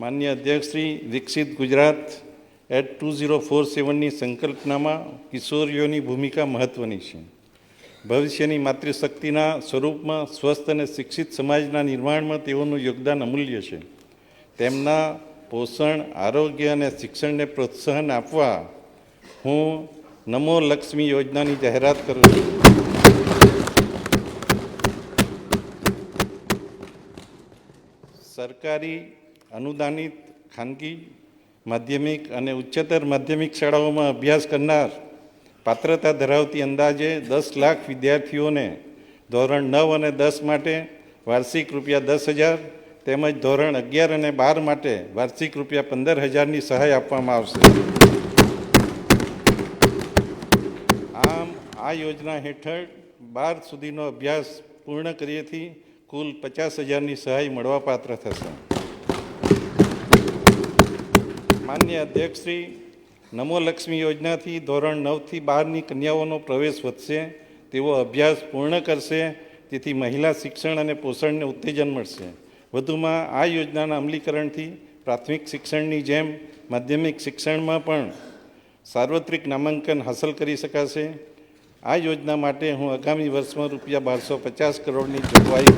માન્ય અધ્યક્ષશ્રી વિકસિત Gujarat at two zero four સેવનની સંકલ્પનામાં કિશોરીઓની ભૂમિકા મહત્ત્વની છે. ભવિષ્યની માતૃશક્તિના સ્વરૂપમાં સ્વસ્થ અને શિક્ષિત સમાજના નિર્માણમાં તેઓનું યોગદાન અમૂલ્ય છે. તેમના પોષણ, આરોગ્ય અને શિક્ષણને પ્રોત્સાહન આપવા હું નમો લક્ષ્મી યોજનાની જાહેરાત કરું છું. સરકારી અનુદાનિત, ખાનગી, માધ્યમિક અને ઉચ્ચતર માધ્યમિક શાળાઓમાં અભ્યાસ કરનાર પાત્રતા ધરાવતી અંદાજે દસ લાખ વિદ્યાર્થીઓને ધોરણ નવ અને દસ માટે વાર્ષિક રૂપિયા દસ હજાર તેમજ ધોરણ અગિયાર અને બાર માટે વાર્ષિક રૂપિયા પંદર હજારની સહાય આપવામાં આવશે. આમ, આ યોજના હેઠળ બાર સુધીનો અભ્યાસ પૂર્ણ કરીએથી કુલ પચાસ હજારની સહાય મળવાપાત્ર થશે. માન્ય અધ્યક્ષશ્રી, નમો લક્ષ્મી યોજનાથી ધોરણ નવથી બારની કન્યાઓનો પ્રવેશ વધશે, તેઓ અભ્યાસ પૂર્ણ કરશે તેથી મહિલા શિક્ષણ અને પોષણને ઉત્તેજન મળશે. વધુમાં આ યોજનાના અમલીકરણથી પ્રાથમિક શિક્ષણની જેમ માધ્યમિક શિક્ષણમાં પણ સાર્વત્રિક નામાંકન હાંસલ કરી શકાશે. આ યોજના માટે હું આગામી વર્ષમાં રૂપિયા બારસો પચાસ કરોડની જોગવાઈ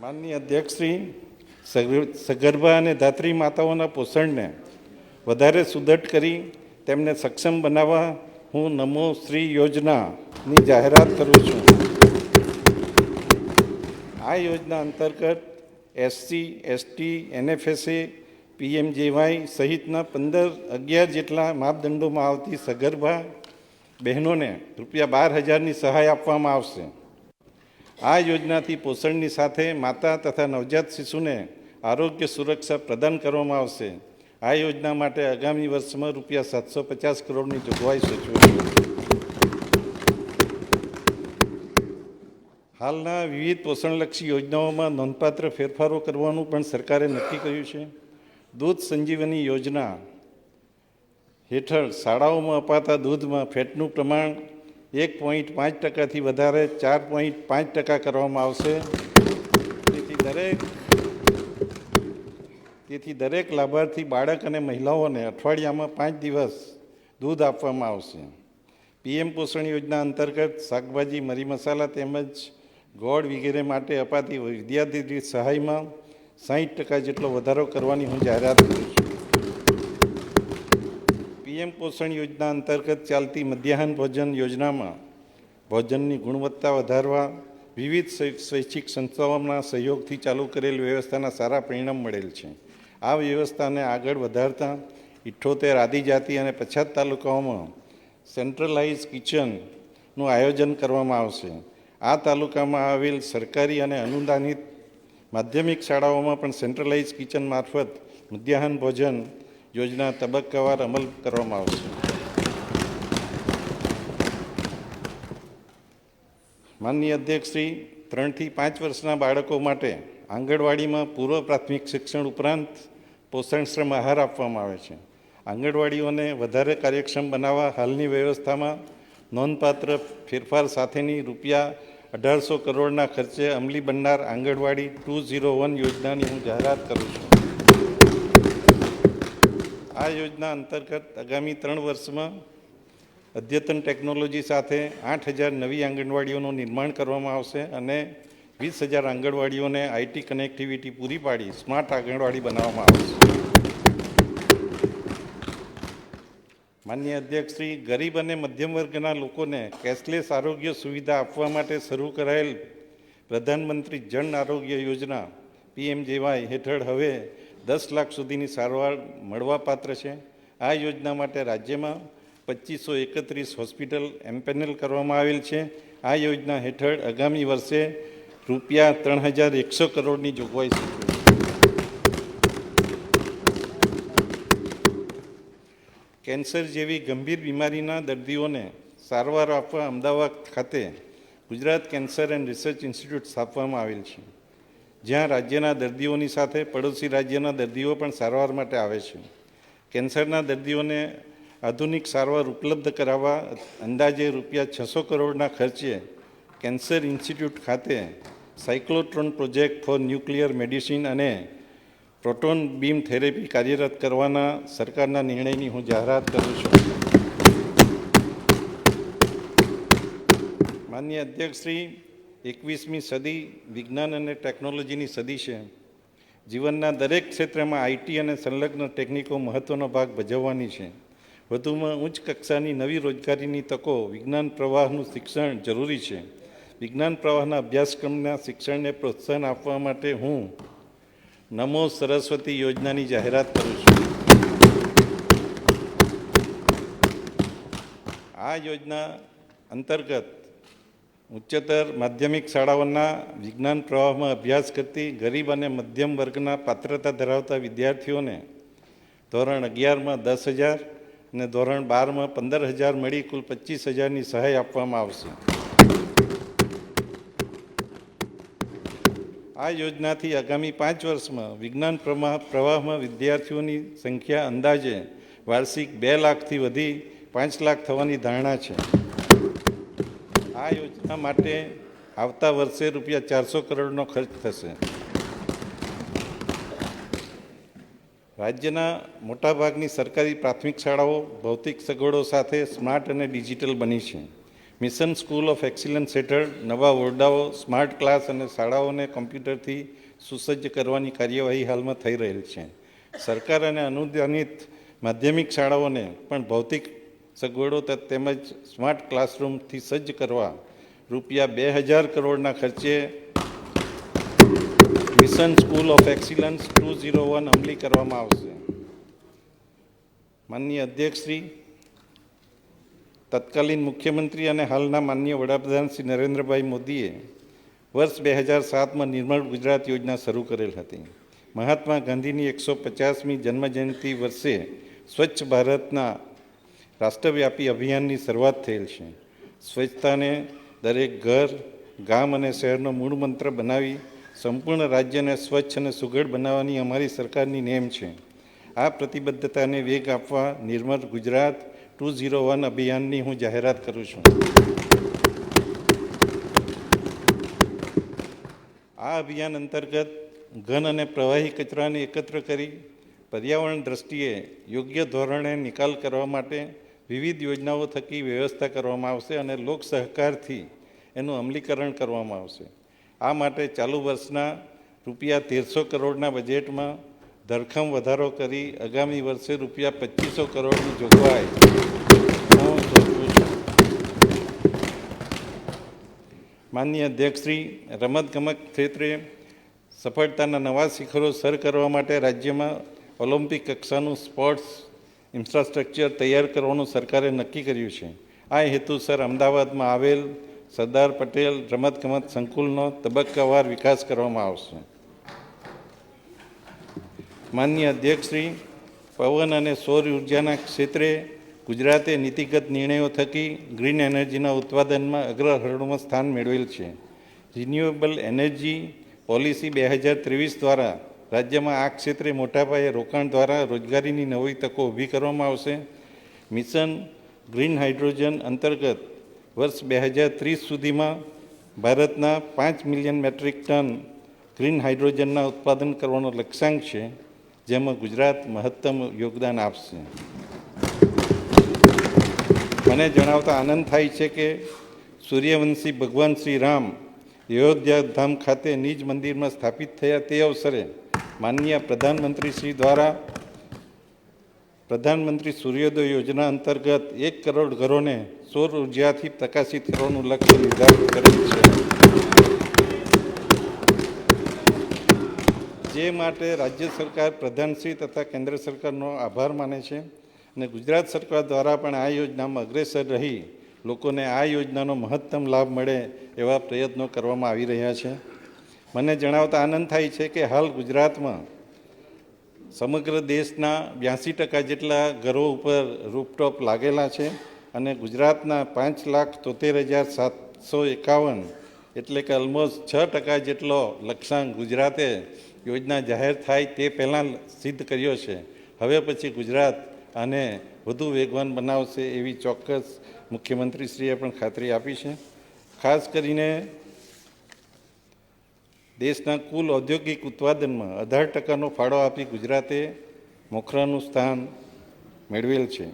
માનનીય અધ્યક્ષશ્રી સગર્ભા અને ધાત્રી માતાઓના પોષણને વધારે સુદૃઢ કરી તેમને સક્ષમ બનાવવા હું નમો શ્રી યોજનાની જાહેરાત કરું છું. આ યોજના અંતર્ગત એસસી એસટી એનએફએસએ પીએમજેવાય સહિતના પંદર, અગિયાર જેટલા માપદંડોમાં આવતી સગર્ભા બહેનોને રૂપિયા બાર હજારની સહાય આપવામાં આવશે. આ યોજનાથી પોષણની સાથે માતા તથા નવજાત શિશુને આરોગ્ય સુરક્ષા પ્રદાન કરવામાં આવશે. આ યોજના માટે આગામી વર્ષમાં રૂપિયા સાતસો પચાસ કરોડની જોગવાઈ સૂચવી હાલના વિવિધ પોષણલક્ષી યોજનાઓમાં નોંધપાત્ર ફેરફારો કરવાનું પણ સરકારે નક્કી કર્યું છે. દૂધ સંજીવની યોજના હેઠળ શાળાઓમાં અપાતા દૂધમાં ફેટનું પ્રમાણ એક પોઈન્ટ પાંચ ટકાથી વધારે, ચાર પોઈન્ટ પાંચ ટકા કરવામાં આવશે. તેથી દરેક તેથી દરેક લાભાર્થી બાળક અને મહિલાઓને અઠવાડિયામાં પાંચ દિવસ દૂધ આપવામાં આવશે. પીએમ પોષણ યોજના અંતર્ગત શાકભાજી, મરી મસાલા તેમજ ગોળ વગેરે માટે અપાતી વિદ્યાર્થી સહાયમાં સાહીઠ ટકા જેટલો વધારો કરવાની હું જાહેરાત કરું છું. પીએમ પોષણ યોજના અંતર્ગત ચાલતી મધ્યાહન ભોજન યોજનામાં ભોજનની ગુણવત્તા વધારવા, વિવિધ શૈક્ષિક સંસ્થાઓના સહયોગથી ચાલુ કરેલ વ્યવસ્થાના સારા પરિણામ મળેલ છે. આ વ્યવસ્થાને આગળ વધારતા ઇઠ્ઠોતેર આદિજાતિ અને પછાત તાલુકાઓમાં સેન્ટ્રલાઇઝ કિચનનું આયોજન કરવામાં આવશે. આ તાલુકામાં આવેલ સરકારી અને અનુદાનિત માધ્યમિક શાળાઓમાં પણ સેન્ટ્રલાઇઝ કિચન મારફત મધ્યાહન ભોજન યોજના તબક્કાવાર અમલ કરવામાં આવશે. માનનીય અધ્યક્ષશ્રી ત્રણથી પાંચ વર્ષના બાળકો માટે આંગણવાડીમાં પૂર્વ પ્રાથમિક શિક્ષણ ઉપરાંત પોષણશ્રમ આહાર આપવામાં આવે છે. આંગણવાડીઓને વધારે કાર્યક્ષમ બનાવવા હાલની વ્યવસ્થામાં નોંધપાત્ર ફેરફાર સાથેની રૂપિયા અઢારસો કરોડના ખર્ચે અમલી બનનાર આંગણવાડી ટુ ઝીરો વન યોજનાની હું જાહેરાત કરું છું. આ યોજના અંતર્ગત આગામી ત્રણ વર્ષમાં અદ્યતન ટેકનોલોજી સાથે આઠ હજાર નવી આંગણવાડીઓનું નિર્માણ કરવામાં આવશે અને વીસ હજાર આંગણવાડીઓને આઈટી કનેક્ટિવિટી પૂરી પાડી સ્માર્ટ આંગણવાડી બનાવવામાં આવશે. માન્ય અધ્યક્ષશ્રી ગરીબ અને મધ્યમ વર્ગના લોકોને કેશલેસ આરોગ્ય સુવિધા આપવા માટે શરૂ કરાયેલ પ્રધાનમંત્રી જન આરોગ્ય યોજના પીએમજેવાય હેઠળ હવે દસ લાખ સુધીની સારવાર મળવાપાત્ર છે. આ યોજના માટે રાજ્યમાં પચીસો એકત્રીસ હોસ્પિટલ એમ્પેનલ કરવામાં આવેલ છે. આ યોજના હેઠળ આગામી વર્ષે રૂપિયા ત્રણ હજાર એકસો કરોડની જોગવાઈ છે. કેન્સર જેવી ગંભીર બીમારીના દર્દીઓને સારવાર આપવા અમદાવાદ ખાતે Gujarat cancer and research institute સ્થાપવામાં આવેલ છે. જ્યાં રાજ્યના દર્દીઓની સાથે પડોશી રાજ્યના દર્દીઓ પણ સારવાર માટે આવે છે. કેન્સરના દર્દીઓને આધુનિક સારવાર ઉપલબ્ધ કરાવવા અંદાજે રૂપિયા છસો કરોડના ખર્ચે કેન્સર ઇન્સ્ટિટ્યૂટ ખાતે cyclotron project for nuclear medicine અને પ્રોટોન બીમ થેરેપી કાર્યરત કરવાના સરકારના નિર્ણયની હું જાહેરાત કરું છું. માનનીય અધ્યક્ષશ્રી એકવીસમી સદી વિજ્ઞાન અને ટેકનોલોજીની સદી છે. જીવનના દરેક ક્ષેત્રમાં આઈટી અને સંલગ્ન ટેકનિકો મહત્ત્વનો ભાગ ભજવવાની છે. વધુમાં ઉચ્ચ કક્ષાની નવી રોજગારીની તકો, વિજ્ઞાન પ્રવાહનું શિક્ષણ જરૂરી છે. વિજ્ઞાન પ્રવાહના અભ્યાસક્રમના શિક્ષણને પ્રોત્સાહન આપવા માટે હું નમો સરસ્વતી યોજનાની જાહેરાત કરું છું. આ યોજના અંતર્ગત ઉચ્ચતર માધ્યમિક શાળાઓના વિજ્ઞાન પ્રવાહમાં અભ્યાસ કરતી ગરીબ અને મધ્યમ વર્ગના પાત્રતા ધરાવતા વિદ્યાર્થીઓને ધોરણ અગિયારમાં દસ હજાર અને ધોરણ બારમાં પંદર હજાર મળી કુલ પચીસ હજારની સહાય આપવામાં આવશે. આ યોજનાથી આગામી પાંચ વર્ષમાં વિજ્ઞાન પ્રવાહ પ્રવાહમાં વિદ્યાર્થીઓની સંખ્યા અંદાજે વાર્ષિક બે લાખથી વધી પાંચ લાખ થવાની ધારણા છે. આ યોજના માટે આવતા વર્ષે રૂપિયા ચારસો કરોડનો ખર્ચ થશે. રાજ્યના મોટાભાગની સરકારી પ્રાથમિક શાળાઓ ભૌતિક સગવડો સાથે સ્માર્ટ અને ડિજિટલ બની છે. મિશન સ્કૂલ ઓફ એક્સિલન્સ હેઠળ નવા ઓરડાઓ સ્માર્ટ ક્લાસ અને શાળાઓને કોમ્પ્યુટરથી સુસજ્જ કરવાની કાર્યવાહી હાલમાં થઈ રહેલ છે. સરકાર અને અનુદાનિત માધ્યમિક શાળાઓને પણ ભૌતિક સગવડો તેમજ સ્માર્ટ ક્લાસરૂમથી સજ્જ કરવા રૂપિયા બે હજાર કરોડના ખર્ચે mission school of excellence two zero one અમલી કરવામાં આવશે. માનનીય અધ્યક્ષશ્રી, તત્કાલીન મુખ્યમંત્રી અને હાલના માનનીય વડાપ્રધાન શ્રી નરેન્દ્રભાઈ મોદીએ વર્ષ બે હજાર સાતમાં નિર્મળ ગુજરાત યોજના શરૂ કરેલ હતી. મહાત્મા ગાંધીની એકસો પચાસમી જન્મજયંતિ વર્ષે સ્વચ્છ ભારતના રાષ્ટ્રવ્યાપી અભિયાનની શરૂઆત થયેલ છે. સ્વચ્છતાને દરેક ઘર, ગામ અને શહેરનો મૂળ મંત્ર બનાવી સંપૂર્ણ રાજ્યને સ્વચ્છ અને સુઘડ બનાવવાની અમારી સરકારની નેમ છે. આ પ્રતિબદ્ધતાને વેગ આપવા Nirmal Gujarat two zero one અભિયાનની હું જાહેરાત કરું છું. આ અભિયાન અંતર્ગત ઘન અને પ્રવાહી કચરાને એકત્ર કરી પર્યાવરણ દ્રષ્ટિએ યોગ્ય ધોરણે નિકાલ કરવા માટે વિવિધ યોજનાઓ થકી વ્યવસ્થા કરવામાં આવશે અને લોક સહકારથી એનું અમલીકરણ કરવામાં આવશે. આ માટે ચાલુ વર્ષના રૂપિયા તેરસો કરોડના બજેટમાં ધરખમ વધારો કરી આગામી વર્ષે રૂપિયા પચીસો કરોડની જોગવાઈ. માન્ય અધ્યક્ષશ્રી રમતગમત ક્ષેત્રે સફળતાના નવા શિખરો સર કરવા માટે રાજ્યમાં ઓલિમ્પિક કક્ષાનું સ્પોર્ટ્સ ઇન્ફ્રાસ્ટ્રક્ચર તૈયાર કરવાનું સરકારે નક્કી કર્યું છે. આ હેતુસર અમદાવાદમાં આવેલ સરદાર પટેલ રમતગમત સંકુલનો તબક્કાવાર વિકાસ કરવામાં આવશે. માનનીય અધ્યક્ષશ્રી, પવન અને સૌર ઉર્જાના ક્ષેત્રે ગુજરાતે નીતિગત નિર્ણયો થકી ગ્રીન એનર્જીના ઉત્પાદનમાં અગ્રહરણમાં સ્થાન મેળવેલ છે. રિન્યુએબલ એનર્જી પોલિસી બે હજાર ત્રેવીસ દ્વારા રાજ્યમાં આ ક્ષેત્રે મોટા પાયે રોકાણ દ્વારા રોજગારીની નવી તકો ઊભી કરવામાં આવશે. મિશન ગ્રીન હાઇડ્રોજન અંતર્ગત વર્ષ બે હજાર ત્રીસ સુધીમાં ભારતના પાંચ મિલિયન મેટ્રિક ટન ગ્રીન હાઇડ્રોજનના ઉત્પાદન કરવાનો લક્ષ્યાંક છે, જેમાં ગુજરાત મહત્તમ યોગદાન આપશે. મને જણાવતા આનંદ થાય છે કે સૂર્યવંશી ભગવાન શ્રી રામ અયોધ્યા ધામ ખાતે નિજ મંદિરમાં સ્થાપિત થયા તે અવસરે માનનીય પ્રધાનમંત્રી શ્રી દ્વારા પ્રધાનમંત્રી સૂર્યોદય યોજના અંતર્ગત એક કરોડ ઘરોને સૌર ઉર્જાથી પ્રકાશિત કરવાનું લક્ષ્ય નિર્ધારિત કરેલ છે. જે માટે રાજ્ય સરકાર, પ્રધાનશ્રી તથા કેન્દ્ર સરકારનો આભાર માને છે અને ગુજરાત સરકાર દ્વારા પણ આ યોજનામાં અગ્રેસર રહી લોકોને આ યોજનાનો મહત્તમ લાભ મળે એવા પ્રયત્નો કરવામાં આવી રહ્યા છે. મને જણાવતા આનંદ થાય છે કે હાલ ગુજરાતમાં સમગ્ર દેશના બ્યાસી ટકા જેટલા ઘરો ઉપર રૂપટોપ લાગેલા છે અને ગુજરાતના પાંચ લાખ તોતેર હજાર સાતસો એકાવન એટલે કે ઓલમોસ્ટ છ ટકા જેટલો લક્ષ્યાંક ગુજરાતે યોજના જાહેર થાય તે પહેલાં સિદ્ધ કર્યો છે. હવે પછી ગુજરાત આને વધુ વેગવાન બનાવશે એવી ચોક્કસ મુખ્યમંત્રીશ્રીએ પણ ખાતરી આપી છે. ખાસ કરીને દેશના કુલ ઔદ્યોગિક ઉત્પાદનમાં અઢાર ટકાનો ફાળો આપી ગુજરાતે મોખરાનું સ્થાન મેળવેલ છે.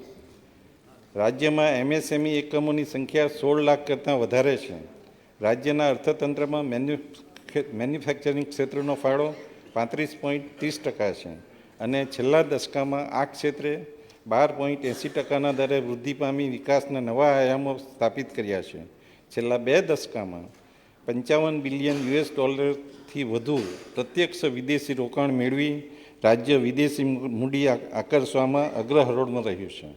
રાજ્યમાં એમએસએમઈ એકમોની સંખ્યા સોળ લાખ કરતાં વધારે છે. રાજ્યના અર્થતંત્રમાં મેન્યુ, મેન્યુફેક્ચરિંગ ક્ષેત્રનો ફાળો પાંત્રીસ પોઈન્ટ ત્રીસ ટકા છે અને છેલ્લા દશકામાં આ ક્ષેત્રે બાર પોઈન્ટ એંસી ટકાના દરે વૃદ્ધિ પામી વિકાસના નવા આયામો સ્થાપિત કર્યા છે. છેલ્લા બે દશકામાં પંચાવન બિલિયન યુએસ ડોલરથી વધુ પ્રત્યક્ષ વિદેશી રોકાણ મેળવી રાજ્ય વિદેશી મૂડી આકર્ષવામાં અગ્રહરોળમાં રહ્યું છે.